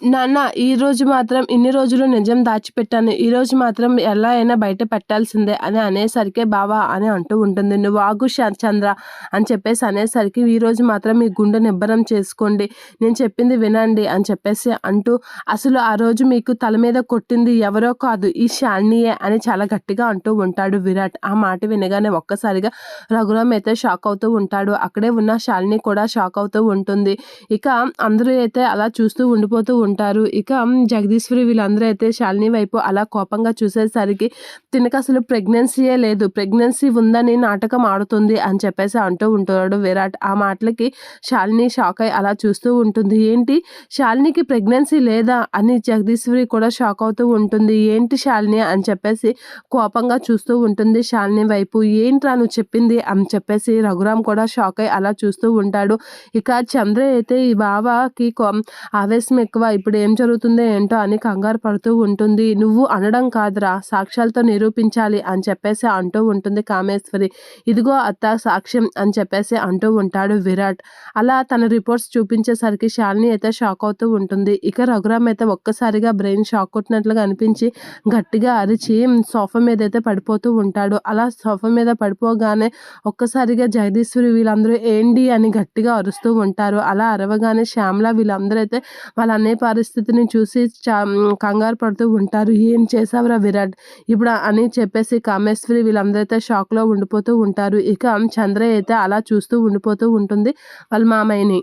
నాన్న ఈ రోజు మాత్రం ఇన్ని రోజులు నిజం దాచిపెట్టాను. ఈ రోజు మాత్రం ఎలా అయినా బయట పెట్టాల్సిందే అని అనేసరికి బావా అని అంటూ ఉంటుంది. నువ్వు ఆగు చంద్ర అని చెప్పేసి అనేసరికి ఈ రోజు మాత్రం మీ గుండె నిబ్బరం చేసుకోండి. నేను చెప్పింది వినండి అని చెప్పేసి అంటూ అసలు ఆ రోజు మీకు తల మీద కొట్టింది ఎవరో కాదు ఈ శాలినియే అని చాలా గట్టిగా అంటూ ఉంటాడు విరాట్. ఆ మాట వినగానే ఒక్కసారిగా రఘురామ్ అయితే షాక్ అవుతూ ఉంటాడు. అక్కడే ఉన్న శాలిని కూడా షాక్ అవుతూ ఉంటుంది. ఇక అందరూ అయితే అలా చూస్తూ ఉండిపోతూ ఉంటారు. ఇక జగదీశ్వరి వీళ్ళందరూ అయితే శాలిని వైపు అలా కోపంగా చూసేసరికి తినక అసలు ప్రెగ్నెన్సీయే లేదు. ప్రెగ్నెన్సీ ఉందని నాటకం ఆడుతుంది అని చెప్పేసి అంటూ ఉంటాడు విరాట్. ఆ మాటలకి శాలిని షాక్ అయి అలా చూస్తూ ఉంటుంది. ఏంటి? శాలినికి ప్రెగ్నెన్సీ లేదా? అని జగదీశ్వరి కూడా షాక్ అవుతూ ఉంటుంది. ఏంటి శాలిని? అని చెప్పేసి కోపంగా చూస్తూ ఉంటుంది శాలిని వైపు. ఏంట్రా నువ్వు చెప్పింది? అని చెప్పేసి రఘురామ్ కూడా షాక్ అయి అలా చూస్తూ ఉంటాడు. ఇక చంద్ర అయితే ఈ బావకి కో- ఆవేశం ఎక్కువ. ఇప్పుడు ఏం జరుగుతుందో ఏంటో అని కంగారు పడుతూ ఉంటుంది. నువ్వు అనడం కాదురా సాక్ష్యాలతో నిరూపించాలి అని చెప్పేసి అంటూ ఉంటుంది కామేశ్వరి. ఇదిగో అత్త సాక్ష్యం అని చెప్పేసి అంటూ ఉంటాడు విరాట్. అలా తన రిపోర్ట్స్ చూపించేసరికి శాలిని అయితే షాక్ అవుతూ ఉంటుంది. ఇక రఘురామ్ అయితే ఒక్కసారిగా బ్రెయిన్ షాక్ కొట్టినట్లుగా అనిపించి గట్టిగా అరిచి సోఫా మీద అయితే పడిపోతూ ఉంటాడు. అలా సోఫా మీద పడిపోగానే ఒక్కసారిగా జగదీశ్వరి వీళ్ళందరూ ఏంటి అని గట్టిగా అరుస్తూ ఉంటారు. అలా అరవగానే శ్యామల వీళ్ళందరూ అయితే వాళ్ళ అనే పరిస్థితిని చూసి చా కంగారు పడుతూ ఉంటారు. ఏం చేసావురా విరాట్? ఇప్పుడు అని చెప్పేసి కామేశ్వరి వీళ్ళందరూ అయితే షాక్లో ఉండిపోతూ ఉంటారు. ఇక చంద్ర అయితే అలా చూస్తూ ఉండిపోతూ ఉంటుంది వాళ్ళ మామయ్యని.